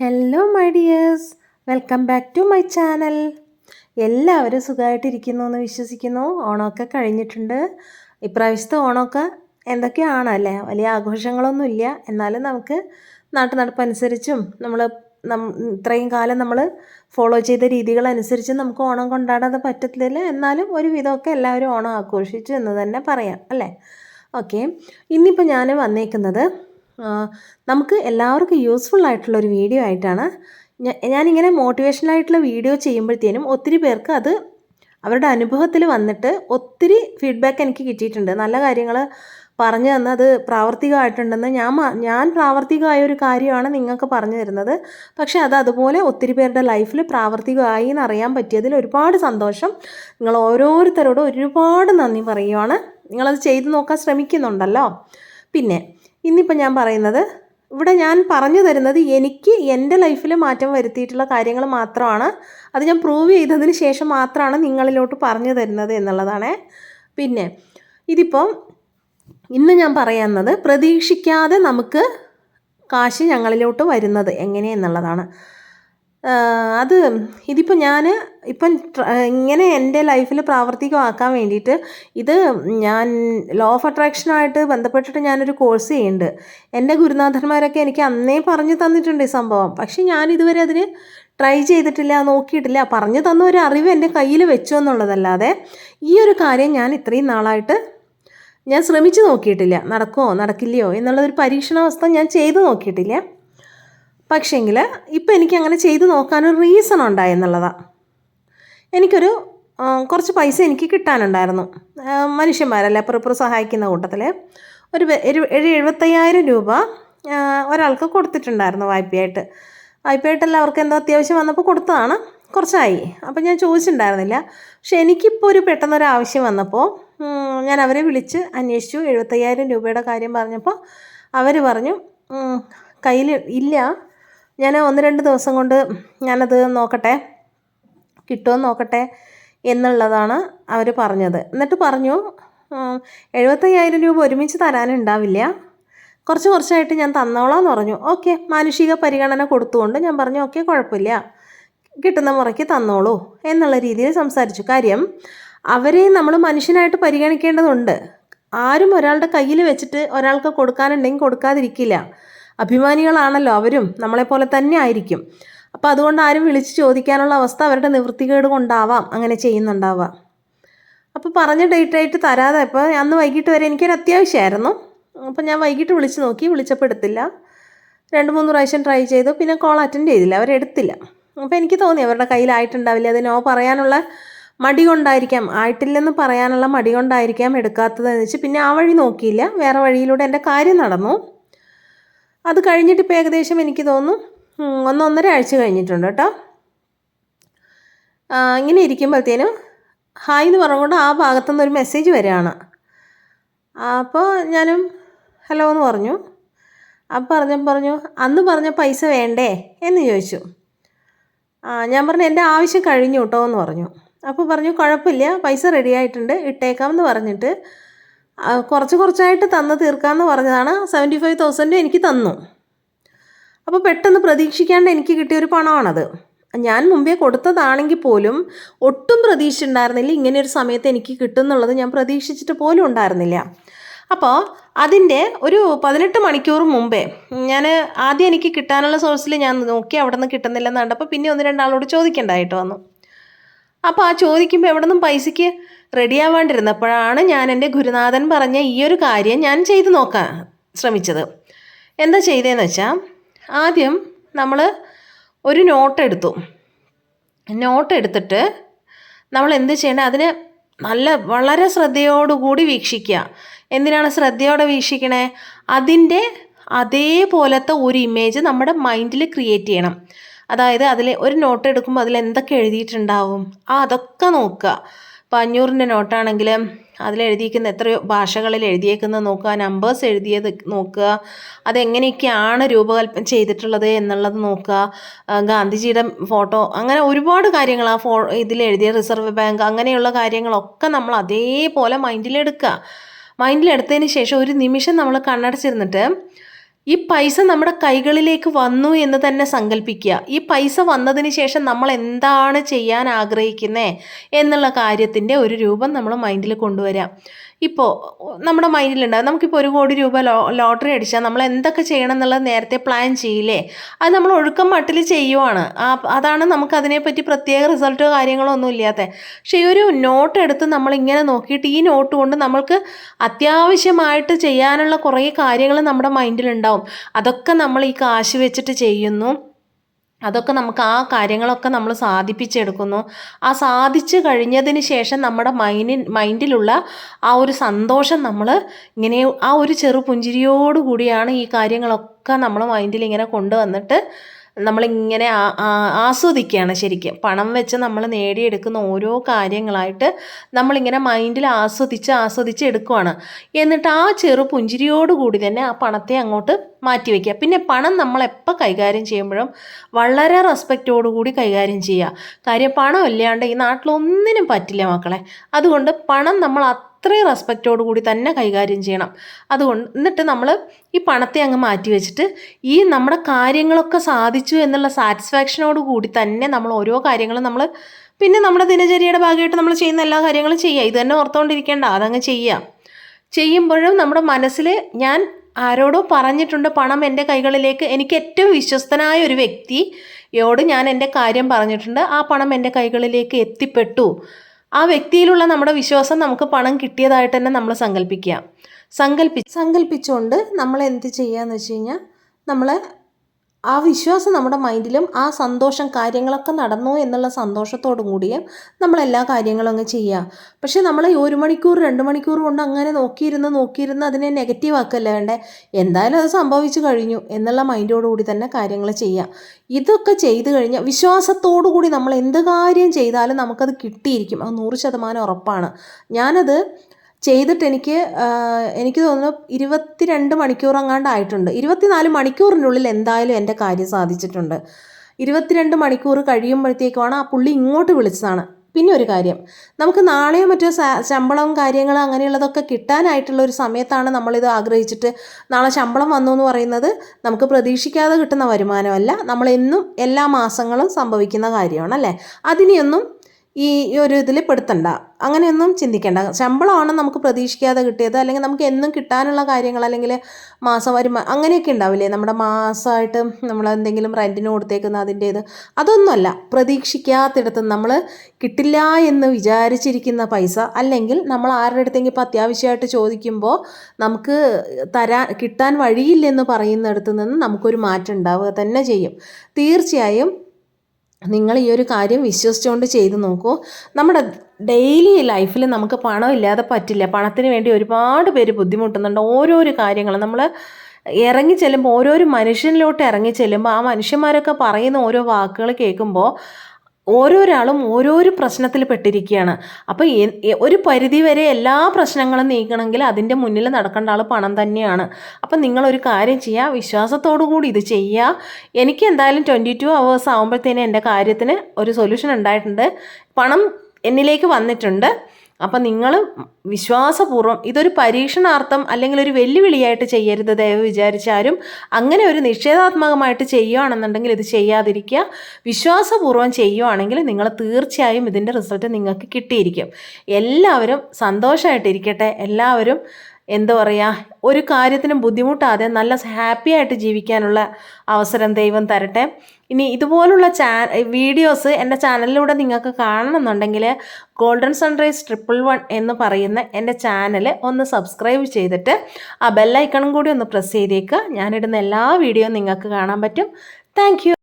Hello my dears welcome back to my channel എല്ലാവരും സുഖമായിട്ടിരിക്കുന്നു എന്ന് വിശ്വസിക്കുന്നു. ഓണമൊക്കെ കഴിഞ്ഞിട്ടുണ്ട്. ഇപ്രാവശ്യത്തെ ഓണമൊക്കെ എന്തൊക്കെയാണല്ലേ? വലിയ ആഘോഷങ്ങളൊന്നുമില്ല. എന്നാലും നമുക്ക് നാട്ടു നടപ്പനുസരിച്ചും നമ്മൾ ഇത്രയും കാലം നമ്മൾ ഫോളോ ചെയ്ത രീതികളനുസരിച്ചും നമുക്ക് ഓണം കൊണ്ടാടാതെ പറ്റത്തില്ല. എന്നാലും ഒരു വിധമൊക്കെ എല്ലാവരും ഓണം ആഘോഷിച്ചു എന്ന് തന്നെ പറയാം. അല്ലേ? ഓക്കെ ഇന്നിപ്പോൾ ഞാൻ വന്നേക്കുന്നത് നമുക്ക് എല്ലാവർക്കും യൂസ്ഫുൾ ആയിട്ടുള്ള ഒരു വീഡിയോ ആയിട്ടാണ് ഞാനിങ്ങനെ മോട്ടിവേഷനായിട്ടുള്ള വീഡിയോ ചെയ്യുമ്പോഴത്തേനും ഒത്തിരി പേർക്ക് അത് അവരുടെ അനുഭവത്തിൽ വന്നിട്ട് ഒത്തിരി ഫീഡ്ബാക്ക് എനിക്ക് കിട്ടിയിട്ടുണ്ട്. നല്ല കാര്യങ്ങൾ പറഞ്ഞു തന്ന് അത് പ്രാവർത്തികമായിട്ടുണ്ടെന്ന് ഞാൻ ഞാൻ പ്രാവർത്തികമായ ഒരു കാര്യമാണ് നിങ്ങൾക്ക് പറഞ്ഞു തരുന്നത്. പക്ഷേ അത് അതുപോലെ ഒത്തിരി പേരുടെ ലൈഫിൽ പ്രാവർത്തികമായി എന്ന് അറിയാൻ പറ്റിയതിൽ ഒരുപാട് സന്തോഷം. നിങ്ങൾ ഓരോരുത്തരോടും ഒരുപാട് നന്ദി പറയുവാണ്. നിങ്ങളത് ചെയ്തു നോക്കാൻ ശ്രമിക്കുന്നുണ്ടല്ലോ. പിന്നെ ഇന്നിപ്പോൾ ഞാൻ പറയുന്നത് ഇവിടെ ഞാൻ പറഞ്ഞു തരുന്നത് എനിക്ക് എന്റെ ലൈഫിൽ മാറ്റം വരുത്തിയിട്ടുള്ള കാര്യങ്ങൾ മാത്രമാണ്. അത് ഞാൻ പ്രൂവ് ചെയ്തതിന് ശേഷം മാത്രമാണ് നിങ്ങളിലോട്ട് പറഞ്ഞു തരുന്നത് എന്നുള്ളതാണ്. പിന്നെ ഇതിപ്പം ഇന്ന് ഞാൻ പറയുന്നത് പ്രതീക്ഷിക്കാതെ നമുക്ക് കാശ് ഞങ്ങളിലോട്ട് വരുന്നത് എങ്ങനെയെന്നുള്ളതാണ് അത് ഇതിപ്പോൾ ഞാൻ ഇപ്പം ഇങ്ങനെ എന്റെ ലൈഫിൽ പ്രാവർത്തികമാക്കാൻ വേണ്ടിയിട്ട് ഇത് ഞാൻ ലോ ഓഫ് അട്രാക്ഷനായിട്ട് ബന്ധപ്പെട്ടിട്ട് ഞാനൊരു കോഴ്സ് ചെയ്യുന്നുണ്ട്. എന്റെ ഗുരുനാഥന്മാരൊക്കെ എനിക്ക് അന്നേ പറഞ്ഞു തന്നിട്ടുണ്ട് ഈ സംഭവം. പക്ഷേ ഞാൻ ഇതുവരെ അതിന് ട്രൈ ചെയ്തിട്ടില്ല നോക്കിയിട്ടില്ല. പറഞ്ഞു തന്ന ഒരു അറിവ് എന്റെ കയ്യിൽ വെച്ചു എന്നുള്ളതല്ലാതെ ഈ ഒരു കാര്യം ഞാൻ ഇത്രയും നാളായിട്ട് ഞാൻ ശ്രമിച്ചു നോക്കിയിട്ടില്ല. നടക്കുമോ നടക്കില്ലയോ എന്നുള്ളൊരു പരീക്ഷണാവസ്ഥ ഞാൻ ചെയ്തു നോക്കിയിട്ടില്ല. പക്ഷേങ്കിൽ ഇപ്പം എനിക്ക് അങ്ങനെ ചെയ്ത് നോക്കാനൊരു റീസൺ ഉണ്ടായെന്നുള്ളതാണ് എനിക്കൊരു ആ, കുറച്ച് പൈസ എനിക്ക് കിട്ടാനുണ്ടായിരുന്നു. മനുഷ്യന്മാരല്ലേ അപ്പുറപ്പുറം സഹായിക്കുന്ന കൂട്ടത്തിൽ ഒരു ഒരു എഴുപത്തയ്യായിരം രൂപ ഒരാൾക്ക് കൊടുത്തിട്ടുണ്ടായിരുന്നു വായ്പയായിട്ട്. വായ്പയായിട്ടല്ല അവർക്ക് എന്തോ അത്യാവശ്യം വന്നപ്പോൾ കൊടുത്തതാണ്. കുറച്ചായി. അപ്പം ഞാൻ ചോദിച്ചിട്ടുണ്ടായിരുന്നില്ല. പക്ഷെ എനിക്കിപ്പോൾ ഒരു പെട്ടെന്നൊരു ആവശ്യം വന്നപ്പോൾ ഞാൻ അവരെ വിളിച്ച് അന്വേഷിച്ചു. എഴുപത്തയ്യായിരം രൂപയുടെ കാര്യം പറഞ്ഞപ്പോൾ അവർ പറഞ്ഞു കയ്യിൽ ഇല്ല. ഞാൻ ഒന്ന് രണ്ട് ദിവസം കൊണ്ട് ഞാനത് നോക്കട്ടെ കിട്ടുമോ നോക്കട്ടെ എന്നുള്ളതാണ് അവർ പറഞ്ഞത്. എന്നിട്ട് പറഞ്ഞു എഴുപത്തയ്യായിരം രൂപ ഒരുമിച്ച് തരാനുണ്ടാവില്ല. കുറച്ച് കുറച്ചായിട്ട് ഞാൻ തന്നോളാം എന്ന് പറഞ്ഞു. ഓക്കെ മാനുഷിക പരിഗണന കൊടുത്തുകൊണ്ട് ഞാൻ പറഞ്ഞു ഓക്കെ കുഴപ്പമില്ല. കിട്ടുന്ന മുറയ്ക്ക് തന്നോളൂ എന്നുള്ള രീതിയിൽ സംസാരിച്ചു. കാര്യം അവരെ നമ്മൾ മനുഷ്യനായിട്ട് പരിഗണിക്കേണ്ടതുണ്ട്. ആരും ഒരാളുടെ കയ്യിൽ വെച്ചിട്ട് ഒരാൾക്ക് കൊടുക്കാനുണ്ടെങ്കിൽ കൊടുക്കാതിരിക്കില്ല. അഭിമാനികളാണല്ലോ അവരും നമ്മളെ പോലെ തന്നെ ആയിരിക്കും. അപ്പോൾ അതുകൊണ്ട് ആരും വിളിച്ച് ചോദിക്കാനുള്ള അവസ്ഥ അവരുടെ നിവൃത്തികേട് കൊണ്ടാവാം. അങ്ങനെ ചെയ്യുന്നുണ്ടാവാം. അപ്പോൾ പറഞ്ഞ ഡേറ്റ് ആയിട്ട് തരാതെ ഇപ്പോൾ അന്ന് വൈകിട്ട് വരെ എനിക്കൊരു അത്യാവശ്യമായിരുന്നു. അപ്പോൾ ഞാൻ വൈകിട്ട് വിളിച്ച് നോക്കി വിളിച്ചപ്പോൾ എടുത്തില്ല. രണ്ട് മൂന്ന് പ്രാവശ്യം ട്രൈ ചെയ്തു. പിന്നെ കോൾ അറ്റൻഡ് ചെയ്തില്ല. അവരെടുത്തില്ല അപ്പോൾ എനിക്ക് തോന്നി അവരുടെ കയ്യിലായിട്ടുണ്ടാവില്ല. അത് നോ പറയാനുള്ള മടി കൊണ്ടായിരിക്കാം. ആയിട്ടില്ലെന്ന് പറയാനുള്ള മടി കൊണ്ടായിരിക്കാം എടുക്കാത്തതെന്ന് വെച്ച് പിന്നെ ആ വഴി നോക്കിയില്ല. വേറെ വഴിയിലൂടെ എന്റെ കാര്യം നടന്നു. അത് കഴിഞ്ഞിട്ട് ഇപ്പോൾ ഏകദേശം എനിക്ക് തോന്നുന്നു ഒന്നൊന്നര ആഴ്ച കഴിഞ്ഞിട്ടുണ്ട് കേട്ടോ. ഇങ്ങനെ ഇരിക്കുമ്പോഴത്തേനും ഹായ് എന്ന് പറഞ്ഞുകൊണ്ട് ആ ഭാഗത്തുനിന്ന് ഒരു മെസ്സേജ് വരികയാണ്. അപ്പോൾ ഞാനും ഹലോ എന്ന് പറഞ്ഞു. അപ്പം പറഞ്ഞ പറഞ്ഞു അന്ന് പറഞ്ഞ പൈസ വേണ്ടേ? എന്ന് ചോദിച്ചു. ആ ഞാൻ പറഞ്ഞു എന്റെ ആവശ്യം കഴിഞ്ഞു കേട്ടോ എന്ന് പറഞ്ഞു. അപ്പോൾ പറഞ്ഞു കുഴപ്പമില്ല പൈസ റെഡി ആയിട്ടുണ്ട് ഇട്ടേക്കാം എന്ന് പറഞ്ഞിട്ട് കുറച്ച് കുറച്ചായിട്ട് തന്ന് തീർക്കാമെന്ന് പറഞ്ഞതാണ്. സെവന്റി ഫൈവ് തൗസൻഡ് എനിക്ക് തന്നു. അപ്പോൾ പെട്ടെന്ന് പ്രതീക്ഷിക്കാണ്ട് എനിക്ക് കിട്ടിയൊരു പണമാണത്. ഞാൻ മുമ്പേ കൊടുത്തതാണെങ്കിൽ പോലും ഒട്ടും പ്രതീക്ഷ ഉണ്ടായിരുന്നില്ല ഇങ്ങനെ ഒരു സമയത്ത് എനിക്ക് കിട്ടുമെന്നുള്ളത് ഞാൻ പ്രതീക്ഷിച്ചിട്ട് പോലും ഉണ്ടായിരുന്നില്ല. അപ്പോൾ അതിന്റെ ഒരു പതിനെട്ട് മണിക്കൂർ മുമ്പേ ഞാൻ ആദ്യം എനിക്ക് കിട്ടാനുള്ള സോഴ്സിൽ ഞാൻ നോക്കി അവിടെ നിന്ന് കിട്ടുന്നില്ലെന്ന് കണ്ടപ്പോൾ പിന്നെ ഒന്ന് രണ്ടാളോട് ചോദിക്കേണ്ടതായിട്ട് വന്നു. അപ്പോൾ ആ ചോദിക്കുമ്പോൾ എവിടെ നിന്നും പൈസയ്ക്ക് റെഡി ആവാണ്ടിരുന്നപ്പോഴാണ് ഞാൻ എന്റെ ഗുരുനാഥൻ പറഞ്ഞ ഈ ഒരു കാര്യം ഞാൻ ചെയ്തു നോക്കാൻ ശ്രമിച്ചത്. എന്താ ചെയ്തതെന്ന് വെച്ചാൽ ആദ്യം നമ്മൾ ഒരു നോട്ട് എടുത്തു. നോട്ട് എടുത്തിട്ട് നമ്മൾ എന്ത് ചെയ്യണം അതിനെ നല്ല വളരെ ശ്രദ്ധയോടുകൂടി വീക്ഷിക്കുക. എന്തിനാണ് ശ്രദ്ധയോടെ വീക്ഷിക്കണേ? അതിന്റെ അതേപോലത്തെ ഒരു ഇമേജ് നമ്മുടെ മൈൻഡിൽ ക്രിയേറ്റ് ചെയ്യണം. അതായത് അതിൽ ഒരു നോട്ട് എടുക്കുമ്പോൾ അതിൽ എന്തൊക്കെ എഴുതിയിട്ടുണ്ടാവും? ആ അതൊക്കെ നോക്കുക. ഇപ്പോൾ അഞ്ഞൂറിന്റെ നോട്ടാണെങ്കിൽ അതിലെഴുതിയിരിക്കുന്ന എത്രയോ ഭാഷകളിൽ എഴുതിയേക്കുന്നത് നോക്കുക നമ്പേഴ്സ് എഴുതിയത് നോക്കുക അതെങ്ങനെയൊക്കെയാണ് രൂപകൽപ്പന ചെയ്തിട്ടുള്ളത് എന്നുള്ളത് നോക്കുക. ഗാന്ധിജിയുടെ ഫോട്ടോ അങ്ങനെ ഒരുപാട് കാര്യങ്ങൾ ആ ഫോ ഇതിൽ എഴുതിയ റിസർവ് ബാങ്ക് അങ്ങനെയുള്ള കാര്യങ്ങളൊക്കെ നമ്മൾ അതേപോലെ മൈൻഡിലെടുക്കുക മൈൻഡിലെടുത്തതിന് ശേഷം ഒരു നിമിഷം നമ്മൾ കണ്ണടച്ചിരുന്നിട്ട് ഈ പൈസ നമ്മുടെ കൈകളിലേക്ക് വന്നു എന്ന് തന്നെ സങ്കല്പിക്കുക ഈ പൈസ വന്നതിന് ശേഷം നമ്മൾ എന്താണ് ചെയ്യാൻ ആഗ്രഹിക്കുന്നത് എന്നുള്ള കാര്യത്തിന്റെ ഒരു രൂപം നമ്മൾ മൈൻഡിൽ കൊണ്ടുവരാം. ഇപ്പോൾ നമ്മുടെ മൈൻഡിലുണ്ടാകും നമുക്കിപ്പോൾ ഒരു കോടി രൂപ ലോ ലോട്ടറി അടിച്ചാൽ നമ്മൾ എന്തൊക്കെ ചെയ്യണം എന്നുള്ളത് നേരത്തെ പ്ലാൻ ചെയ്യില്ലേ? അത് നമ്മൾ ഒഴുക്കം മട്ടിൽ ചെയ്യുവാണ്. അതാണ് നമുക്ക് അതിനെപ്പറ്റി പ്രത്യേക റിസൾട്ടോ കാര്യങ്ങളോ ഒന്നും ഇല്ലാത്ത. പക്ഷേ ഈ ഒരു നോട്ട് എടുത്ത് നമ്മളിങ്ങനെ നോക്കിയിട്ട് ഈ നോട്ട് കൊണ്ട് നമ്മൾക്ക് അത്യാവശ്യമായിട്ട് ചെയ്യാനുള്ള കുറേ കാര്യങ്ങൾ നമ്മുടെ മൈൻഡിലുണ്ടാവും. അതൊക്കെ നമ്മൾ ഈ കാശ് വെച്ചിട്ട് ചെയ്യുന്നു. അതൊക്കെ നമുക്ക് ആ കാര്യങ്ങളൊക്കെ നമ്മൾ സാധിപ്പിച്ചെടുക്കുന്നു. ആ സാധിച്ചു കഴിഞ്ഞതിന് ശേഷം നമ്മുടെ മൈൻഡിൻ മൈൻഡിലുള്ള ആ ഒരു സന്തോഷം നമ്മൾ ഇങ്ങനെ ആ ഒരു ചെറു പുഞ്ചിരിയോടുകൂടിയാണ് ഈ കാര്യങ്ങളൊക്കെ നമ്മൾ മൈൻഡിൽ ഇങ്ങനെ കൊണ്ടുവന്നിട്ട് നമ്മളിങ്ങനെ ആസ്വദിക്കുകയാണ് ശരിക്കും. പണം വെച്ച് നമ്മൾ നേടിയെടുക്കുന്ന ഓരോ കാര്യങ്ങളായിട്ട് നമ്മളിങ്ങനെ മൈൻഡിൽ ആസ്വദിച്ച് ആസ്വദിച്ച് എടുക്കുവാണ്. എന്നിട്ട് ആ ചെറു പുഞ്ചിരിയോടുകൂടി തന്നെ ആ പണത്തെ അങ്ങോട്ട് മാറ്റി വയ്ക്കുക പിന്നെ പണം നമ്മൾ എപ്പോൾ കൈകാര്യം ചെയ്യുമ്പോഴും വളരെ റെസ്പെക്റ്റോടുകൂടി കൈകാര്യം ചെയ്യുക. കാര്യം പണം ഇല്ലാണ്ട് ഈ നാട്ടിലൊന്നിനും പറ്റില്ല മക്കളെ. അതുകൊണ്ട് പണം നമ്മൾ അത്രയും റെസ്പെക്റ്റോടു കൂടി തന്നെ കൈകാര്യം ചെയ്യണം. അതുകൊണ്ട് എന്നിട്ട് നമ്മൾ ഈ പണത്തെ അങ്ങ് മാറ്റി വെച്ചിട്ട് ഈ നമ്മുടെ കാര്യങ്ങളൊക്കെ സാധിച്ചു എന്നുള്ള സാറ്റിസ്ഫാക്ഷനോട് കൂടി തന്നെ നമ്മൾ ഓരോ കാര്യങ്ങളും നമ്മൾ പിന്നെ നമ്മുടെ ദിനചര്യയുടെ ഭാഗമായിട്ട് നമ്മൾ ചെയ്യുന്ന എല്ലാ കാര്യങ്ങളും ചെയ്യുക ഇത് തന്നെ ഓർത്തുകൊണ്ടിരിക്കേണ്ട അതങ്ങ് ചെയ്യുക ചെയ്യുമ്പോഴും നമ്മുടെ മനസ്സിൽ ഞാൻ ആരോടോ പറഞ്ഞിട്ടുണ്ട് പണം എന്റെ കൈകളിലേക്ക്. എനിക്ക് ഏറ്റവും വിശ്വസ്തനായ ഒരു വ്യക്തിയോട് ഞാൻ എന്റെ കാര്യം പറഞ്ഞിട്ടുണ്ട്. ആ പണം എന്റെ കൈകളിലേക്ക് എത്തിപ്പെട്ടു. ആ വ്യക്തിയിലുള്ള നമ്മുടെ വിശ്വാസം നമുക്ക് പണം കിട്ടിയതായിട്ട് തന്നെ നമ്മൾ സങ്കല്പിക്കുക സങ്കല്പി സങ്കല്പിച്ചുകൊണ്ട് നമ്മൾ എന്ത് ചെയ്യുക എന്ന് വെച്ച് കഴിഞ്ഞാൽ നമ്മൾ ആ വിശ്വാസം നമ്മുടെ മൈൻഡിലും ആ സന്തോഷം കാര്യങ്ങളൊക്കെ നടന്നു എന്നുള്ള സന്തോഷത്തോടും കൂടിയും നമ്മളെല്ലാ കാര്യങ്ങളും അങ്ങ് ചെയ്യുക പക്ഷെ നമ്മൾ ഒരു മണിക്കൂർ രണ്ട് മണിക്കൂർ കൊണ്ട് അങ്ങനെ നോക്കിയിരുന്ന് നോക്കിയിരുന്ന് അതിനെ നെഗറ്റീവ് ആക്കല്ല വേണ്ടേ? എന്തായാലും അത് സംഭവിച്ചു കഴിഞ്ഞു എന്നുള്ള മൈൻഡോടുകൂടി തന്നെ കാര്യങ്ങൾ ചെയ്യുക ഇതൊക്കെ ചെയ്തു കഴിഞ്ഞാൽ വിശ്വാസത്തോടു കൂടി നമ്മൾ എന്ത് കാര്യം ചെയ്താലും നമുക്കത് കിട്ടിയിരിക്കും. അത് നൂറ് ശതമാനം ഉറപ്പാണ്. ഞാനത് ചെയ്തിട്ട് എനിക്ക് എനിക്ക് തോന്നുന്നു ഇരുപത്തിരണ്ട് മണിക്കൂർ അങ്ങാണ്ടായിട്ടുണ്ട് ഇരുപത്തിനാല് മണിക്കൂറിനുള്ളിൽ എന്തായാലും എന്റെ കാര്യം സാധിച്ചിട്ടുണ്ട്. ഇരുപത്തിരണ്ട് മണിക്കൂർ കഴിയുമ്പോഴത്തേക്കുമാണ് ആ പുള്ളി ഇങ്ങോട്ട് വിളിച്ചതാണ്. പിന്നെ ഒരു കാര്യം നമുക്ക് നാളെയോ മറ്റോ ശമ്പളം കാര്യങ്ങളും അങ്ങനെയുള്ളതൊക്കെ കിട്ടാനായിട്ടുള്ള ഒരു സമയത്താണ് നമ്മളിത് ആഗ്രഹിച്ചിട്ട് നാളെ ശമ്പളം വന്നു എന്ന് പറയുന്നത്. നമുക്ക് പ്രതീക്ഷിക്കാതെ കിട്ടുന്ന വരുമാനമല്ല. നമ്മളെന്നും എല്ലാ മാസങ്ങളും സംഭവിക്കുന്ന കാര്യമാണ് അല്ലേ അതിനെയൊന്നും ഈ ഒരു ഇതിൽ പെടുത്തണ്ട. അങ്ങനെയൊന്നും ചിന്തിക്കേണ്ട. ശമ്പളമാണ് നമുക്ക് പ്രതീക്ഷിക്കാതെ കിട്ടിയത്. അല്ലെങ്കിൽ നമുക്ക് എന്നും കിട്ടാനുള്ള കാര്യങ്ങൾ അല്ലെങ്കിൽ മാസം വരുമാനം അങ്ങനെയൊക്കെ ഉണ്ടാവില്ലേ? നമ്മുടെ മാസമായിട്ട് നമ്മൾ എന്തെങ്കിലും റെന്റിന് കൊടുത്തേക്കുന്ന അതിന്റെ ഇത്. അതൊന്നുമല്ല. പ്രതീക്ഷിക്കാത്തിടത്ത് നമ്മൾ കിട്ടില്ല എന്ന് വിചാരിച്ചിരിക്കുന്ന പൈസ അല്ലെങ്കിൽ നമ്മൾ ആരുടെ അടുത്തെങ്കിലും ഇപ്പോൾ അത്യാവശ്യമായിട്ട് ചോദിക്കുമ്പോൾ നമുക്ക് തരാൻ കിട്ടാൻ വഴിയില്ലെന്ന് പറയുന്നിടത്ത് നിന്ന് നമുക്കൊരു മാറ്റം ഉണ്ടാവുക തന്നെ ചെയ്യും. തീർച്ചയായും നിങ്ങൾ ഈ ഒരു കാര്യം വിശ്വസിച്ചുകൊണ്ട് ചെയ്തു നോക്കൂ. നമ്മുടെ ഡെയിലി ലൈഫിൽ നമുക്ക് പണം ഇല്ലാതെ പറ്റില്ല. പണത്തിന് വേണ്ടി ഒരുപാട് പേര് ബുദ്ധിമുട്ടുന്നുണ്ട്. ഓരോരോ കാര്യങ്ങൾ നമ്മൾ ഇറങ്ങി ചെല്ലുമ്പോൾ ഓരോരോ മനുഷ്യനിലോട്ട് ഇറങ്ങി ചെല്ലുമ്പോൾ ആ മനുഷ്യന്മാരൊക്കെ പറയുന്ന ഓരോ വാക്കുകൾ കേൾക്കുമ്പോൾ ഓരോരാളും ഓരോരോ പ്രശ്നത്തിൽ പെട്ടിരിക്കുകയാണ്. അപ്പോൾ ഒരു പരിധി വരെ എല്ലാ പ്രശ്നങ്ങളും നീക്കണമെങ്കിൽ അതിന്റെ മുന്നിൽ നടക്കേണ്ട ആൾ പണം തന്നെയാണ്. അപ്പം നിങ്ങളൊരു കാര്യം ചെയ്യുക വിശ്വാസത്തോടു കൂടി ഇത് ചെയ്യുക എനിക്ക് എന്തായാലും ട്വന്റി ടു അവേഴ്സ് ആകുമ്പോഴത്തേനും എന്റെ കാര്യത്തിന് ഒരു സൊല്യൂഷൻ ഉണ്ടായിട്ടുണ്ട്. പണം എന്നിലേക്ക് വന്നിട്ടുണ്ട്. അപ്പം നിങ്ങൾ വിശ്വാസപൂർവം ഇതൊരു പരീക്ഷണാർത്ഥം അല്ലെങ്കിൽ ഒരു വെല്ലുവിളിയായിട്ട് ചെയ്യരുത് ദയവ് വിചാരിച്ചാരും അങ്ങനെ ഒരു നിഷേധാത്മകമായിട്ട് ചെയ്യുകയാണെന്നുണ്ടെങ്കിൽ ഇത് ചെയ്യാതിരിക്കുക. വിശ്വാസപൂർവം ചെയ്യുകയാണെങ്കിൽ നിങ്ങൾ തീർച്ചയായും ഇതിന്റെ റിസൾട്ട് നിങ്ങൾക്ക് കിട്ടിയിരിക്കും. എല്ലാവരും സന്തോഷമായിട്ടിരിക്കട്ടെ എല്ലാവരും എന്താ പറയുക ഒരു കാര്യത്തിനും ബുദ്ധിമുട്ടാതെ നല്ല ഹാപ്പി ആയിട്ട് ജീവിക്കാനുള്ള അവസരം ദൈവം തരട്ടെ. ഇനി ഇതുപോലുള്ള ചാ വീഡിയോസ് എന്റെ ചാനലിലൂടെ നിങ്ങൾക്ക് കാണണമെന്നുണ്ടെങ്കിൽ ഗോൾഡൻ സൺറൈസ് ട്രിപ്പിൾ വൺ എന്ന് പറയുന്ന എന്റെ ചാനൽ ഒന്ന് സബ്സ്ക്രൈബ് ചെയ്തിട്ട് ആ ബെല്ലൈക്കണും കൂടി ഒന്ന് പ്രസ് ചെയ്തേക്കുക ഞാനിടുന്ന എല്ലാ വീഡിയോയും നിങ്ങൾക്ക് കാണാൻ പറ്റും. താങ്ക്